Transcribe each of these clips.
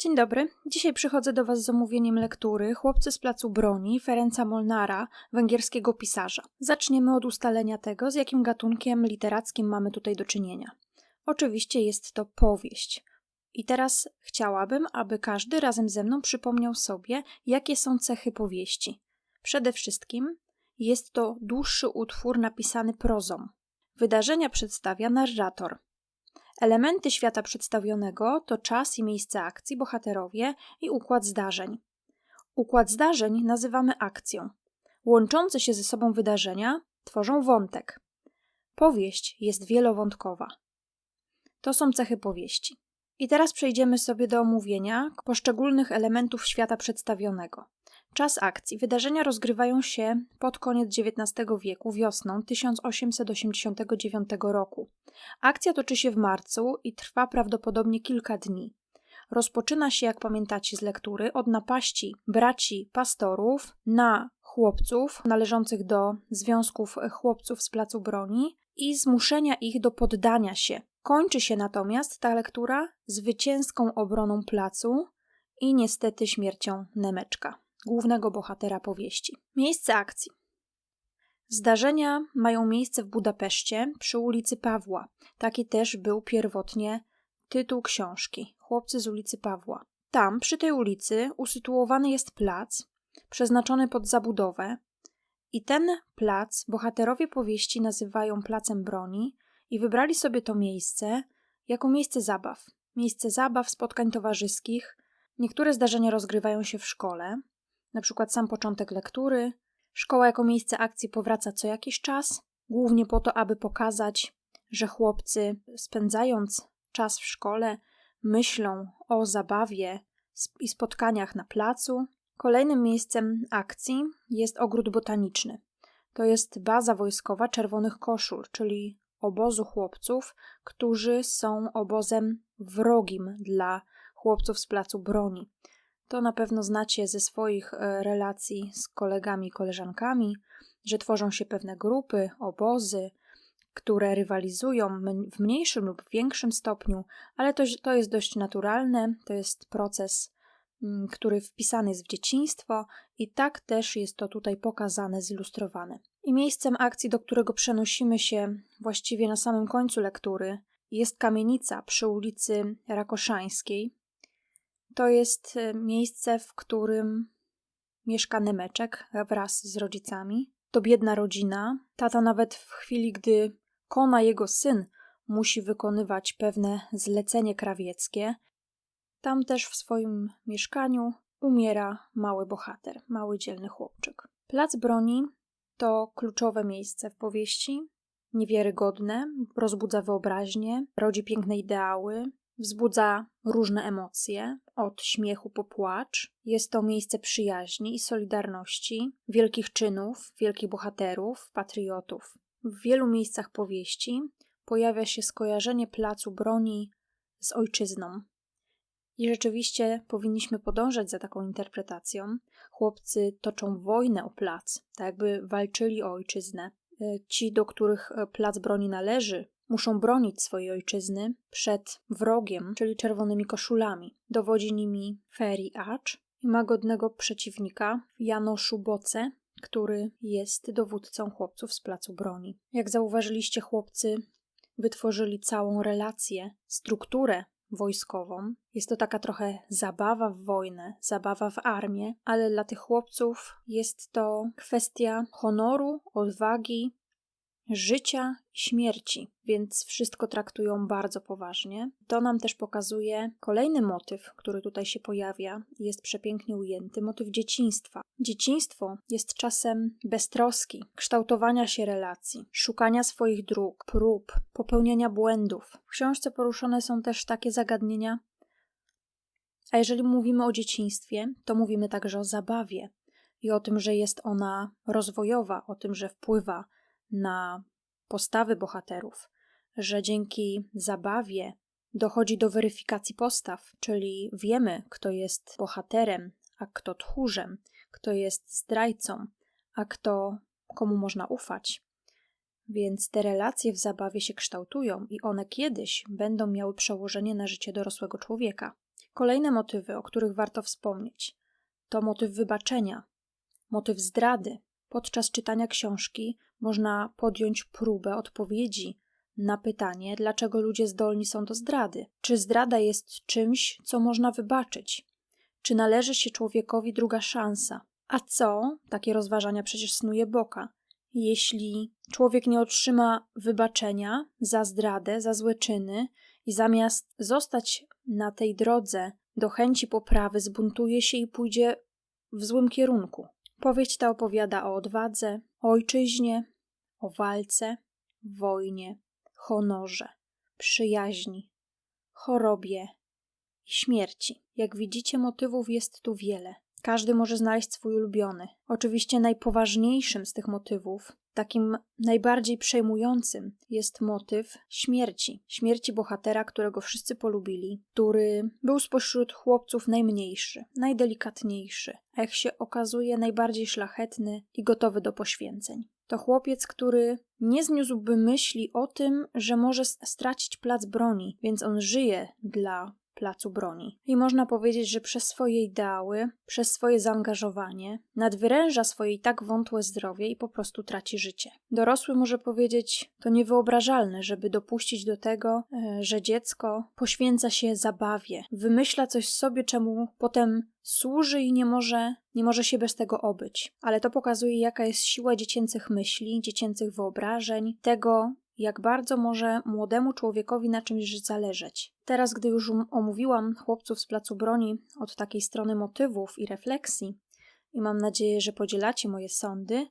Dzień dobry. Dzisiaj przychodzę do Was z zamówieniem lektury Chłopcy z placu broni Ferenca Molnara, węgierskiego pisarza. Zaczniemy od ustalenia tego, z jakim gatunkiem literackim mamy tutaj do czynienia. Oczywiście jest to powieść. I teraz chciałabym, aby każdy razem ze mną przypomniał sobie, jakie są cechy powieści. Przede wszystkim jest to dłuższy utwór napisany prozą. Wydarzenia przedstawia narrator. Elementy świata przedstawionego to czas i miejsce akcji, bohaterowie i układ zdarzeń. Układ zdarzeń nazywamy akcją. Łączące się ze sobą wydarzenia tworzą wątek. Powieść jest wielowątkowa. To są cechy powieści. I teraz przejdziemy sobie do omówienia poszczególnych elementów świata przedstawionego. Czas akcji. Wydarzenia rozgrywają się pod koniec XIX wieku, wiosną 1889 roku. Akcja toczy się w marcu i trwa prawdopodobnie kilka dni. Rozpoczyna się, jak pamiętacie z lektury, od napaści braci pastorów na chłopców należących do związków chłopców z placu broni i zmuszenia ich do poddania się. Kończy się natomiast ta lektura zwycięską obroną placu i niestety śmiercią Nemeczka głównego bohatera powieści. Miejsce akcji. Zdarzenia mają miejsce w Budapeszcie przy ulicy Pawła. Taki też był pierwotnie tytuł książki Chłopcy z ulicy Pawła. Tam, przy tej ulicy, usytuowany jest plac przeznaczony pod zabudowę, i ten plac bohaterowie powieści nazywają placem broni i wybrali sobie to miejsce jako miejsce zabaw. Miejsce zabaw, spotkań towarzyskich. Niektóre zdarzenia rozgrywają się w szkole, na przykład sam początek lektury. Szkoła jako miejsce akcji powraca co jakiś czas, głównie po to, aby pokazać, że chłopcy, spędzając czas w szkole, myślą o zabawie i spotkaniach na placu. Kolejnym miejscem akcji jest ogród botaniczny. To jest baza wojskowa Czerwonych Koszul, czyli obozu chłopców, którzy są obozem wrogim dla chłopców z placu broni. To na pewno znacie ze swoich e, relacji z kolegami koleżankami, że tworzą się pewne grupy, obozy, które rywalizują w mniejszym lub większym stopniu, ale to, to jest dość naturalne, to jest proces, mm, który wpisany jest w dzieciństwo i tak też jest to tutaj pokazane, zilustrowane. I miejscem akcji, do którego przenosimy się właściwie na samym końcu lektury, jest kamienica przy ulicy Rakoszańskiej, to jest e, miejsce, w którym mieszka Nemeczek wraz z rodzicami. To biedna rodzina. Tata nawet w chwili, gdy kona jego syn musi wykonywać pewne zlecenie krawieckie, tam też w swoim mieszkaniu umiera mały bohater, mały dzielny chłopczyk. Plac broni to kluczowe miejsce w powieści, niewiarygodne, rozbudza wyobraźnię, rodzi piękne ideały, wzbudza różne emocje, od śmiechu po płacz. Jest to miejsce przyjaźni i solidarności, wielkich czynów, wielkich bohaterów, patriotów. W wielu miejscach powieści pojawia się skojarzenie placu broni z ojczyzną. I rzeczywiście powinniśmy podążać za taką interpretacją. Chłopcy toczą wojnę o plac, tak jakby walczyli o ojczyznę. Ci, do których plac broni należy, Muszą bronić swojej ojczyzny przed wrogiem, czyli czerwonymi koszulami. Dowodzi nimi Ferry Acz i ma godnego przeciwnika Janoszu Boce, który jest dowódcą chłopców z placu broni. Jak zauważyliście, chłopcy wytworzyli całą relację, strukturę wojskową. Jest to taka trochę zabawa w wojnę, zabawa w armię, ale dla tych chłopców jest to kwestia honoru, odwagi, życia i śmierci, więc wszystko traktują bardzo poważnie. To nam też pokazuje kolejny motyw, który tutaj się pojawia, jest przepięknie ujęty motyw dzieciństwa. Dzieciństwo jest czasem beztroski, kształtowania się relacji, szukania swoich dróg, prób, popełniania błędów. W książce poruszone są też takie zagadnienia. A jeżeli mówimy o dzieciństwie, to mówimy także o zabawie i o tym, że jest ona rozwojowa, o tym, że wpływa na postawy bohaterów, że dzięki zabawie dochodzi do weryfikacji postaw, czyli wiemy, kto jest bohaterem, a kto tchórzem, kto jest zdrajcą, a kto komu można ufać. Więc te relacje w zabawie się kształtują i one kiedyś będą miały przełożenie na życie dorosłego człowieka. Kolejne motywy, o których warto wspomnieć, to motyw wybaczenia, motyw zdrady. Podczas czytania książki można podjąć próbę odpowiedzi na pytanie, dlaczego ludzie zdolni są do zdrady. Czy zdrada jest czymś, co można wybaczyć? Czy należy się człowiekowi druga szansa? A co, takie rozważania przecież snuje Boka, jeśli człowiek nie otrzyma wybaczenia za zdradę, za złe czyny i zamiast zostać na tej drodze do chęci poprawy, zbuntuje się i pójdzie w złym kierunku? Powieść ta opowiada o odwadze, ojczyźnie, o walce, wojnie, honorze, przyjaźni, chorobie i śmierci. Jak widzicie, motywów jest tu wiele. Każdy może znaleźć swój ulubiony. Oczywiście najpoważniejszym z tych motywów, takim najbardziej przejmującym, jest motyw śmierci. Śmierci bohatera, którego wszyscy polubili, który był spośród chłopców najmniejszy, najdelikatniejszy, a jak się okazuje, najbardziej szlachetny i gotowy do poświęceń. To chłopiec, który nie zniósłby myśli o tym, że może stracić plac broni, więc on żyje dla placu broni. I można powiedzieć, że przez swoje ideały, przez swoje zaangażowanie, nadwyręża swoje i tak wątłe zdrowie i po prostu traci życie. Dorosły może powiedzieć, to niewyobrażalne, żeby dopuścić do tego, e, że dziecko poświęca się zabawie, wymyśla coś sobie, czemu potem służy i nie może, nie może się bez tego obyć. Ale to pokazuje, jaka jest siła dziecięcych myśli, dziecięcych wyobrażeń, tego, jak bardzo może młodemu człowiekowi na czymś zależeć. Teraz, gdy już omówiłam chłopców z placu broni od takiej strony motywów i refleksji, i mam nadzieję, że podzielacie moje sądy,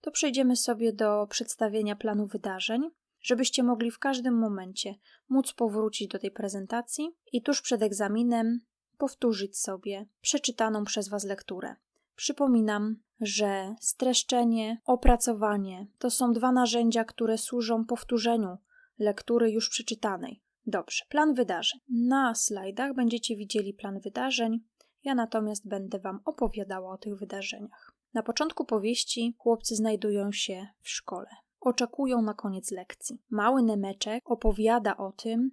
to przejdziemy sobie do przedstawienia planu wydarzeń, żebyście mogli w każdym momencie móc powrócić do tej prezentacji i tuż przed egzaminem powtórzyć sobie przeczytaną przez Was lekturę. Przypominam, że streszczenie, opracowanie to są dwa narzędzia, które służą powtórzeniu lektury już przeczytanej. Dobrze, plan wydarzeń. Na slajdach będziecie widzieli plan wydarzeń, ja natomiast będę Wam opowiadała o tych wydarzeniach. Na początku powieści chłopcy znajdują się w szkole. Oczekują na koniec lekcji. Mały Nemeczek opowiada o tym,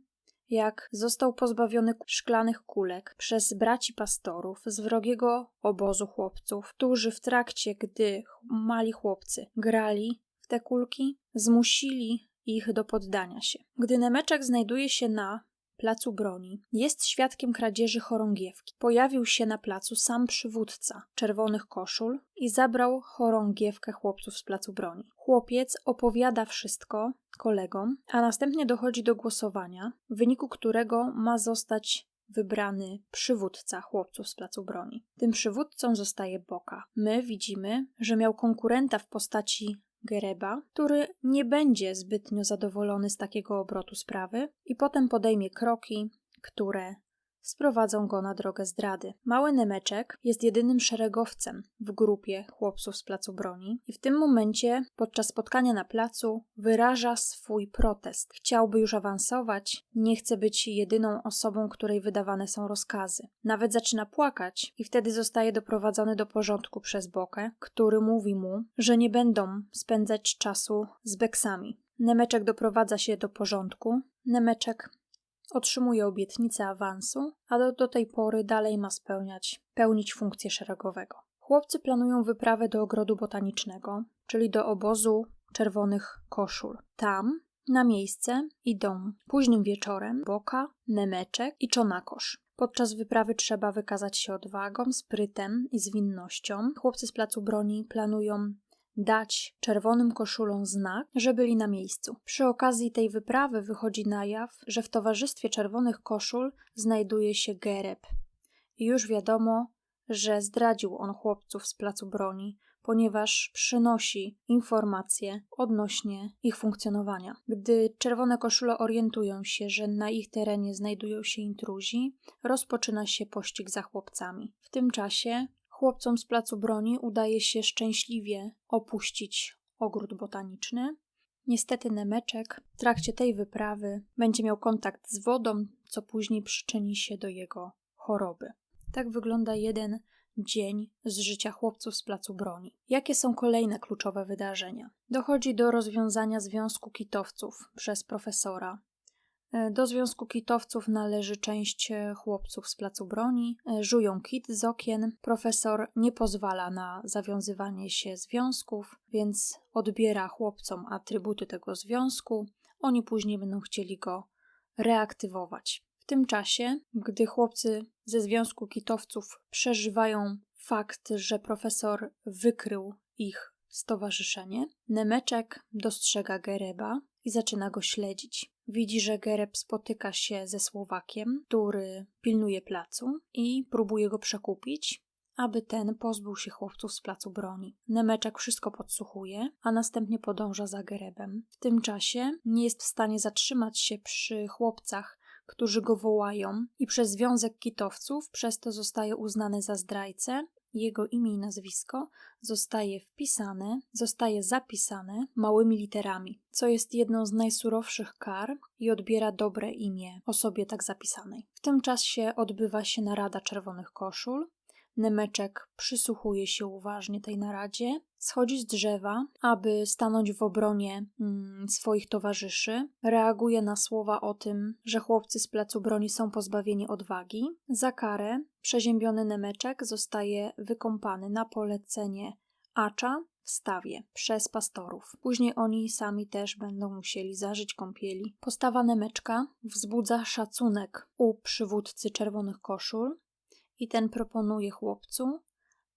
jak został pozbawiony szklanych kulek przez braci pastorów z wrogiego obozu chłopców, którzy w trakcie, gdy mali chłopcy grali w te kulki, zmusili ich do poddania się. Gdy Nemeczek znajduje się na placu broni, jest świadkiem kradzieży chorągiewki. Pojawił się na placu sam przywódca czerwonych koszul i zabrał chorągiewkę chłopców z placu broni. Chłopiec opowiada wszystko kolegom, a następnie dochodzi do głosowania, w wyniku którego ma zostać wybrany przywódca chłopców z placu broni. Tym przywódcą zostaje Boka. My widzimy, że miał konkurenta w postaci Gereba, który nie będzie zbytnio zadowolony z takiego obrotu sprawy i potem podejmie kroki, które sprowadzą go na drogę zdrady. Mały Nemeczek jest jedynym szeregowcem w grupie chłopców z placu broni i w tym momencie, podczas spotkania na placu, wyraża swój protest. Chciałby już awansować, nie chce być jedyną osobą, której wydawane są rozkazy. Nawet zaczyna płakać i wtedy zostaje doprowadzony do porządku przez Bokę, który mówi mu, że nie będą spędzać czasu z beksami. Nemeczek doprowadza się do porządku. Nemeczek Otrzymuje obietnicę awansu, a do, do tej pory dalej ma spełniać, pełnić funkcję szeregowego. Chłopcy planują wyprawę do ogrodu botanicznego, czyli do obozu czerwonych koszul. Tam na miejsce idą późnym wieczorem Boka, Nemeczek i Czonakosz. Podczas wyprawy trzeba wykazać się odwagą, sprytem i zwinnością. Chłopcy z placu broni planują dać czerwonym koszulom znak, że byli na miejscu. Przy okazji tej wyprawy wychodzi na jaw, że w towarzystwie czerwonych koszul znajduje się Gereb. Już wiadomo, że zdradził on chłopców z placu broni, ponieważ przynosi informacje odnośnie ich funkcjonowania. Gdy czerwone koszule orientują się, że na ich terenie znajdują się intruzi, rozpoczyna się pościg za chłopcami. W tym czasie Chłopcom z placu broni udaje się szczęśliwie opuścić ogród botaniczny. Niestety Nemeczek w trakcie tej wyprawy będzie miał kontakt z wodą, co później przyczyni się do jego choroby. Tak wygląda jeden dzień z życia chłopców z placu broni. Jakie są kolejne kluczowe wydarzenia? Dochodzi do rozwiązania związku kitowców przez profesora Do związku kitowców należy część e, chłopców z placu broni. E, Żują kit z okien. Profesor nie pozwala na zawiązywanie się związków, więc odbiera chłopcom atrybuty tego związku. Oni później będą chcieli go reaktywować. W tym czasie, gdy chłopcy ze związku kitowców przeżywają fakt, że profesor wykrył ich stowarzyszenie, Nemeczek dostrzega Gereba i zaczyna go śledzić. Widzi, że Gereb spotyka się ze Słowakiem, który pilnuje placu i próbuje go przekupić, aby ten pozbył się chłopców z placu broni. Nemeczek wszystko podsłuchuje, a następnie podąża za Gerebem. W tym czasie nie jest w stanie zatrzymać się przy chłopcach, którzy go wołają i przez związek kitowców przez to zostaje uznany za zdrajcę jego imię i nazwisko zostaje wpisane, zostaje zapisane małymi literami, co jest jedną z najsurowszych kar i odbiera dobre imię osobie tak zapisanej. W tym czasie odbywa się narada czerwonych koszul. Nemeczek przysłuchuje się uważnie tej naradzie, schodzi z drzewa, aby stanąć w obronie mm, swoich towarzyszy. Reaguje na słowa o tym, że chłopcy z placu broni są pozbawieni odwagi. Za karę przeziębiony Nemeczek zostaje wykąpany na polecenie Acza w stawie przez pastorów. Później oni sami też będą musieli zażyć kąpieli. Postawa Nemeczka wzbudza szacunek u przywódcy czerwonych koszul i ten proponuje chłopcu,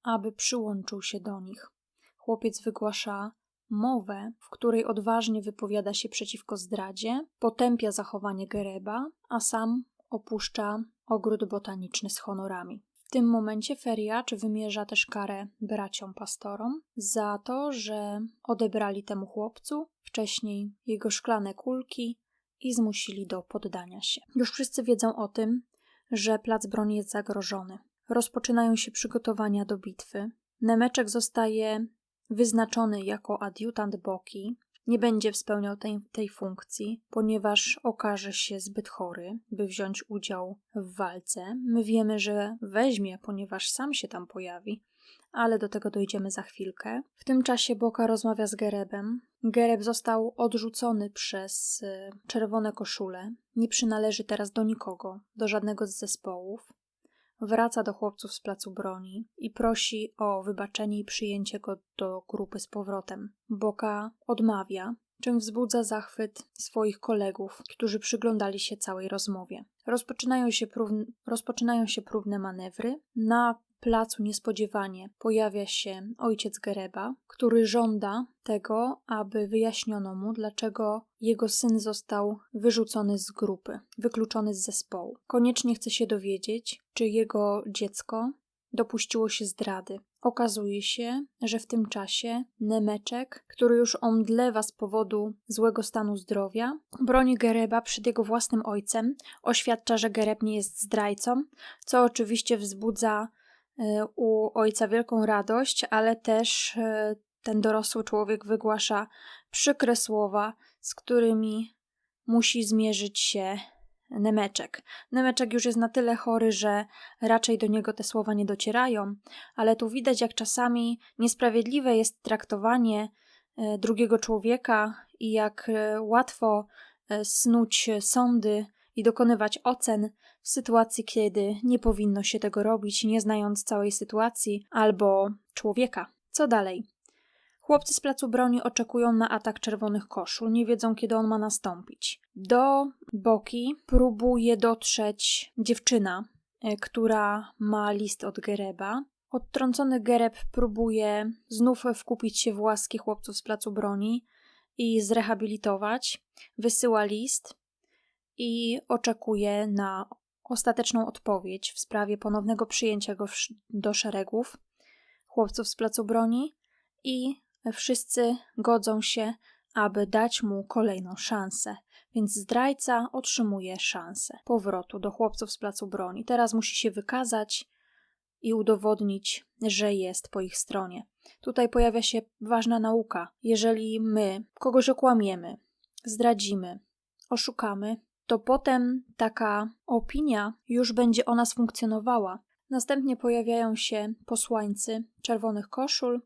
aby przyłączył się do nich. Chłopiec wygłasza mowę, w której odważnie wypowiada się przeciwko zdradzie, potępia zachowanie Gereba, a sam opuszcza ogród botaniczny z honorami. W tym momencie Feriacz wymierza też karę braciom pastorom za to, że odebrali temu chłopcu wcześniej jego szklane kulki i zmusili do poddania się. Już wszyscy wiedzą o tym, że plac broni jest zagrożony. Rozpoczynają się przygotowania do bitwy. Nemeczek zostaje wyznaczony jako adiutant Boki. Nie będzie spełniał tej, tej funkcji, ponieważ okaże się zbyt chory, by wziąć udział w walce. My wiemy, że weźmie, ponieważ sam się tam pojawi, ale do tego dojdziemy za chwilkę. W tym czasie Boka rozmawia z Gerebem. Gereb został odrzucony przez y, czerwone koszule. Nie przynależy teraz do nikogo, do żadnego z zespołów. Wraca do chłopców z placu broni i prosi o wybaczenie i przyjęcie go do grupy z powrotem. Boka odmawia, czym wzbudza zachwyt swoich kolegów, którzy przyglądali się całej rozmowie. Rozpoczynają się, prób- rozpoczynają się próbne manewry. Na placu niespodziewanie pojawia się ojciec Gereba, który żąda tego, aby wyjaśniono mu, dlaczego jego syn został wyrzucony z grupy, wykluczony z zespołu. Koniecznie chce się dowiedzieć, czy jego dziecko dopuściło się zdrady. Okazuje się, że w tym czasie Nemeczek, który już omdlewa z powodu złego stanu zdrowia, broni Gereba przed jego własnym ojcem, oświadcza, że Gereb nie jest zdrajcą, co oczywiście wzbudza u ojca wielką radość, ale też e, ten dorosły człowiek wygłasza przykre słowa, z którymi musi zmierzyć się Nemeczek. Nemeczek już jest na tyle chory, że raczej do niego te słowa nie docierają, ale tu widać, jak czasami niesprawiedliwe jest traktowanie e, drugiego człowieka i jak łatwo snuć sądy i dokonywać ocen w sytuacji, kiedy nie powinno się tego robić, nie znając całej sytuacji albo człowieka. Co dalej? Chłopcy z placu broni oczekują na atak czerwonych koszul, nie wiedzą kiedy on ma nastąpić. Do Boki próbuje dotrzeć dziewczyna, e, która ma list od Gereba. Odtrącony Gereb próbuje znów wkupić się w łaski chłopców z placu broni i zrehabilitować. Wysyła list i oczekuje na ostateczną odpowiedź w sprawie ponownego przyjęcia go do szeregów chłopców z placu broni i wszyscy godzą się, aby dać mu kolejną szansę. Więc zdrajca otrzymuje szansę powrotu do chłopców z placu broni. Teraz musi się wykazać i udowodnić, że jest po ich stronie. Tutaj pojawia się ważna nauka. Jeżeli my kogoś okłamiemy, zdradzimy, oszukamy, to potem taka opinia już będzie o nas funkcjonowała. Następnie pojawiają się posłańcy czerwonych koszul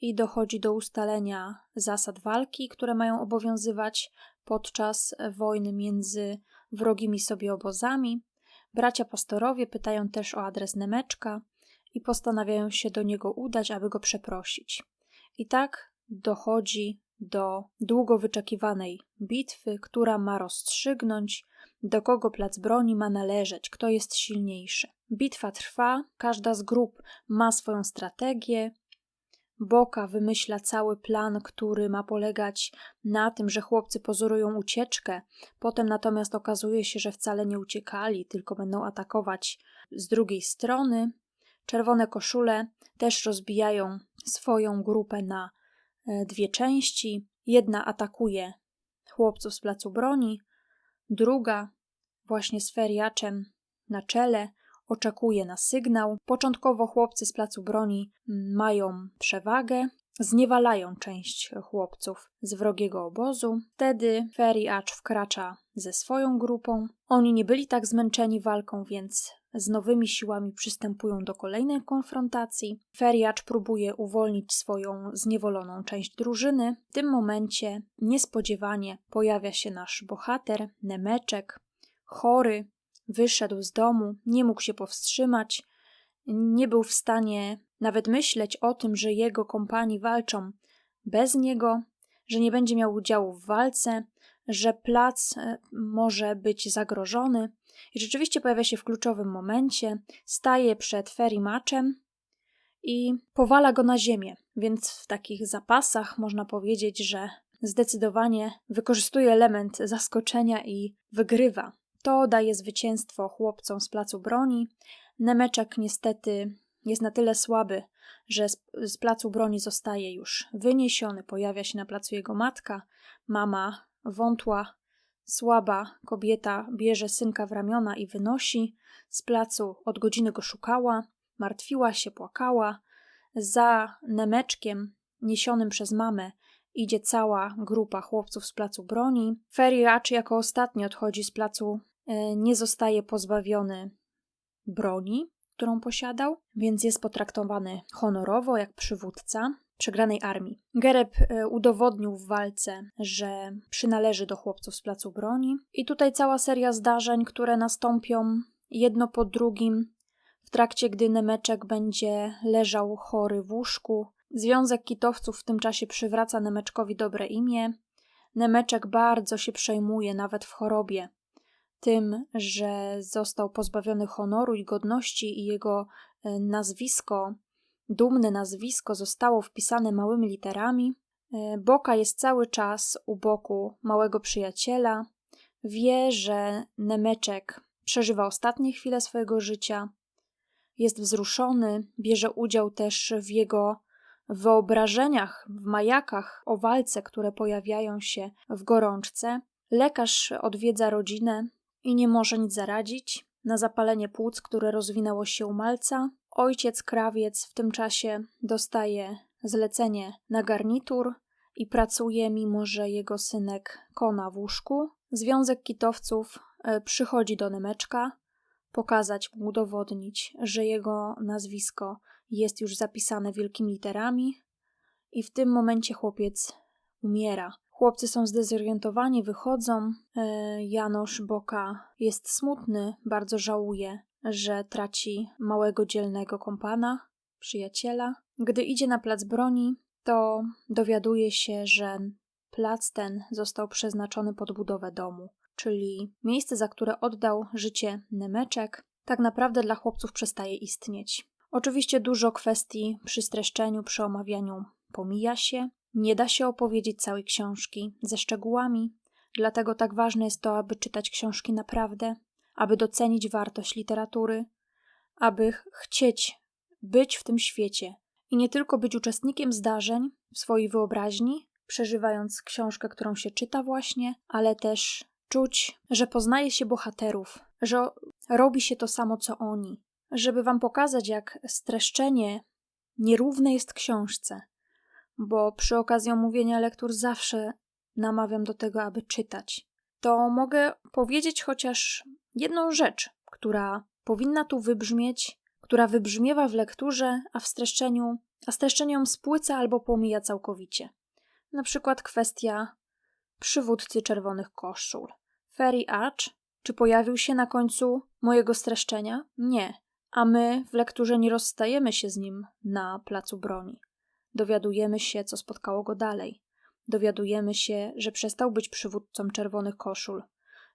i dochodzi do ustalenia zasad walki, które mają obowiązywać. podczas wojny między wrogimi sobie obozami. Bracia pastorowie pytają też o adres Nemeczka i postanawiają się do niego udać, aby go przeprosić. I tak dochodzi do długo wyczekiwanej bitwy, która ma rozstrzygnąć, do kogo plac broni ma należeć, kto jest silniejszy. Bitwa trwa, każda z grup ma swoją strategię. Boka wymyśla cały plan, który ma polegać na tym, że chłopcy pozorują ucieczkę, potem natomiast okazuje się, że wcale nie uciekali, tylko będą atakować z drugiej strony. Czerwone koszule też rozbijają swoją grupę na dwie części. Jedna atakuje chłopców z placu broni, druga, właśnie z feriaczem na czele, oczekuje na sygnał. Początkowo chłopcy z placu broni mają przewagę, zniewalają część chłopców z wrogiego obozu. Wtedy Feriacz wkracza ze swoją grupą. Oni nie byli tak zmęczeni walką, więc z nowymi siłami przystępują do kolejnej konfrontacji. Feriacz próbuje uwolnić swoją zniewoloną część drużyny. W tym momencie niespodziewanie pojawia się nasz bohater, Nemeczek, chory, wyszedł z domu, nie mógł się powstrzymać, nie był w stanie nawet myśleć o tym, że jego kompanii walczą bez niego, że nie będzie miał udziału w walce, że plac e, może być zagrożony. I rzeczywiście pojawia się w kluczowym momencie, staje przed Ferimaczem i powala go na ziemię. Więc w takich zapasach można powiedzieć, że zdecydowanie wykorzystuje element zaskoczenia i wygrywa. To daje zwycięstwo chłopcom z placu broni. Nemeczek niestety jest na tyle słaby, że z placu broni zostaje już wyniesiony. Pojawia się na placu jego matka. Mama wątła, słaba kobieta bierze synka w ramiona i wynosi. Z placu od godziny go szukała, martwiła się, płakała. Za Nemeczkiem, niesionym przez mamę, idzie cała grupa chłopców z placu broni. Feriacz jako ostatni odchodzi z placu E, nie zostaje pozbawiony broni, którą posiadał, więc jest potraktowany honorowo jak przywódca przegranej armii. Gereb e, udowodnił w walce, że przynależy do chłopców z placu broni, i tutaj cała seria zdarzeń, które nastąpią jedno po drugim w trakcie, gdy Nemeczek będzie leżał chory w łóżku. Związek kitowców w tym czasie przywraca Nemeczkowi dobre imię. Nemeczek bardzo się przejmuje, nawet w chorobie, tym, że został pozbawiony honoru i godności i jego e, nazwisko, dumne nazwisko, zostało wpisane małymi literami. E, Boka jest cały czas u boku małego przyjaciela. Wie, że Nemeczek przeżywa ostatnie chwile swojego życia. Jest wzruszony, bierze udział też w jego wyobrażeniach, w majakach o walce, które pojawiają się w gorączce. Lekarz odwiedza rodzinę, i nie może nic zaradzić na zapalenie płuc, które rozwinęło się u malca. Ojciec krawiec w tym czasie dostaje zlecenie na garnitur i pracuje, mimo że jego synek kona w łóżku. Związek kitowców e, przychodzi do Nemeczka, pokazać mu, udowodnić, że jego nazwisko jest już zapisane wielkimi literami, i w tym momencie chłopiec umiera. Chłopcy są zdezorientowani, wychodzą. E, Janusz Boka jest smutny, bardzo żałuje, że traci małego dzielnego kompana, przyjaciela. Gdy idzie na plac broni, to dowiaduje się, że plac ten został przeznaczony pod budowę domu, czyli miejsce, za które oddał życie Nemeczek, tak naprawdę dla chłopców przestaje istnieć. Oczywiście dużo kwestii przy streszczeniu, przy omawianiu pomija się, nie da się opowiedzieć całej książki ze szczegółami, dlatego tak ważne jest to, aby czytać książki naprawdę, aby docenić wartość literatury, aby chcieć być w tym świecie i nie tylko być uczestnikiem zdarzeń w swojej wyobraźni, przeżywając książkę, którą się czyta właśnie, ale też czuć, że poznaje się bohaterów, że robi się to samo co oni, żeby wam pokazać, jak streszczenie nierówne jest książce, bo przy okazji omówienia lektur zawsze namawiam do tego, aby czytać. To mogę powiedzieć chociaż jedną rzecz, która powinna tu wybrzmieć, która wybrzmiewa w lekturze, a w streszczeniu, a streszczenie ją spłyca albo pomija całkowicie. Na przykład kwestia przywódcy czerwonych koszul. Ferry Arch, czy pojawił się na końcu mojego streszczenia? Nie. A my w lekturze nie rozstajemy się z nim na placu broni. Dowiadujemy się, co spotkało go dalej. Dowiadujemy się, że przestał być przywódcą czerwonych koszul,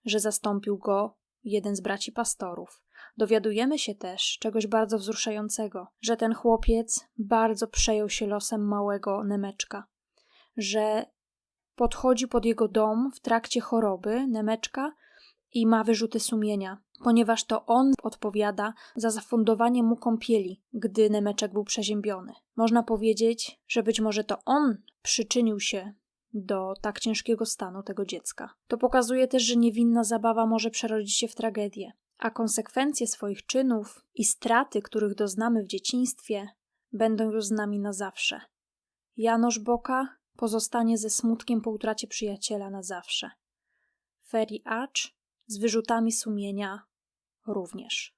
że zastąpił go jeden z braci pastorów. Dowiadujemy się też czegoś bardzo wzruszającego, że ten chłopiec bardzo przejął się losem małego Nemeczka, że podchodzi pod jego dom w trakcie choroby Nemeczka i ma wyrzuty sumienia, ponieważ to on odpowiada za zafundowanie mu kąpieli, gdy Nemeczek był przeziębiony. Można powiedzieć, że być może to on przyczynił się do tak ciężkiego stanu tego dziecka. To pokazuje też, że niewinna zabawa może przerodzić się w tragedię, a konsekwencje swoich czynów i straty, których doznamy w dzieciństwie, będą już z nami na zawsze. Janosz Boka pozostanie ze smutkiem po utracie przyjaciela na zawsze. Ferry Arch z wyrzutami sumienia również.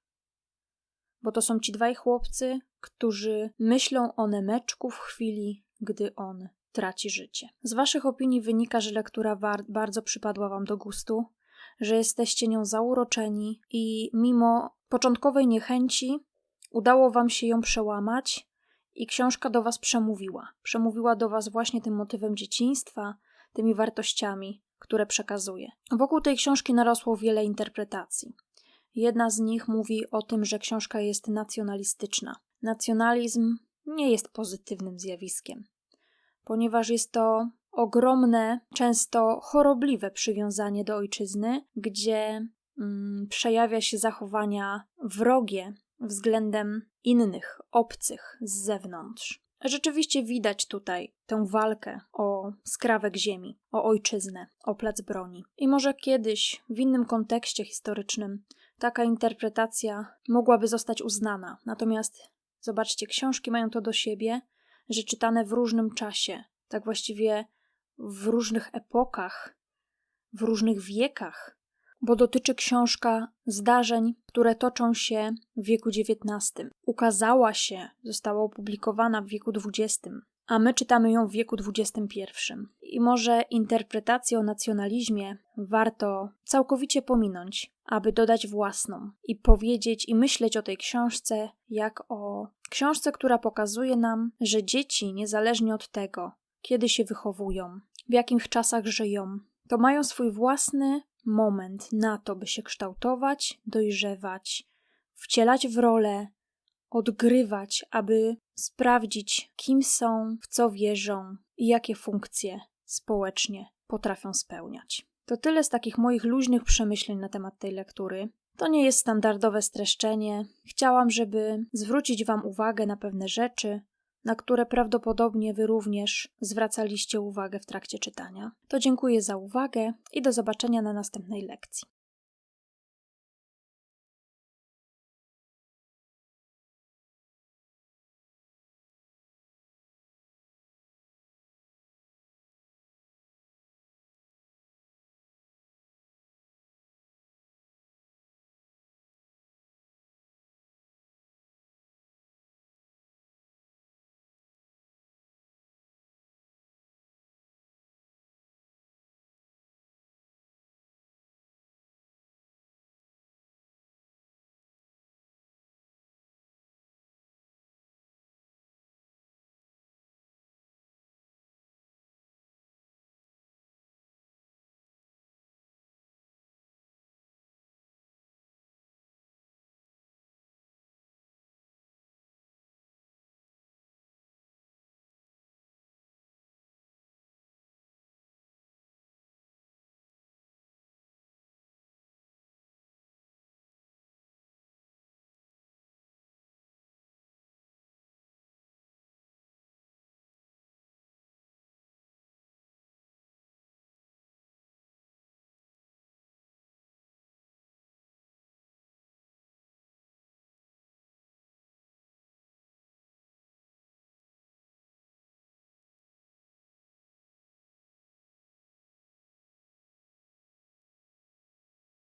Bo to są ci dwaj chłopcy, którzy myślą o Nemeczku w chwili, gdy on traci życie. Z Waszych opinii wynika, że lektura bardzo przypadła Wam do gustu, że jesteście nią zauroczeni i mimo początkowej niechęci udało Wam się ją przełamać i książka do Was przemówiła. Przemówiła do Was właśnie tym motywem dzieciństwa, tymi wartościami, które przekazuje. Wokół tej książki narosło wiele interpretacji. Jedna z nich mówi o tym, że książka jest nacjonalistyczna. Nacjonalizm nie jest pozytywnym zjawiskiem ponieważ jest to ogromne, często chorobliwe przywiązanie do ojczyzny, gdzie mm, przejawia się zachowania wrogie względem innych, obcych z zewnątrz. Rzeczywiście widać tutaj tę walkę o skrawek ziemi, o ojczyznę, o plac broni. I może kiedyś, w innym kontekście historycznym, taka interpretacja mogłaby zostać uznana. Natomiast zobaczcie, książki mają to do siebie, że czytane w różnym czasie, tak właściwie w różnych epokach, w różnych wiekach, bo dotyczy książka zdarzeń, które toczą się w wieku XIX. Ukazała się, została opublikowana w wieku XX, a my czytamy ją w wieku XXI. I może interpretację o nacjonalizmie warto całkowicie pominąć, aby dodać własną i powiedzieć i myśleć o tej książce jak o książce, która pokazuje nam, że dzieci, niezależnie od tego, kiedy się wychowują, w jakich czasach żyją, to mają swój własny moment na to, by się kształtować, dojrzewać, wcielać w rolę, odgrywać, aby sprawdzić, kim są, w co wierzą i jakie funkcje społecznie potrafią spełniać. To tyle z takich moich luźnych przemyśleń na temat tej lektury. To nie jest standardowe streszczenie. Chciałam, żeby zwrócić Wam uwagę na pewne rzeczy, na które prawdopodobnie Wy również zwracaliście uwagę w trakcie czytania. To dziękuję za uwagę i do zobaczenia na następnej lekcji.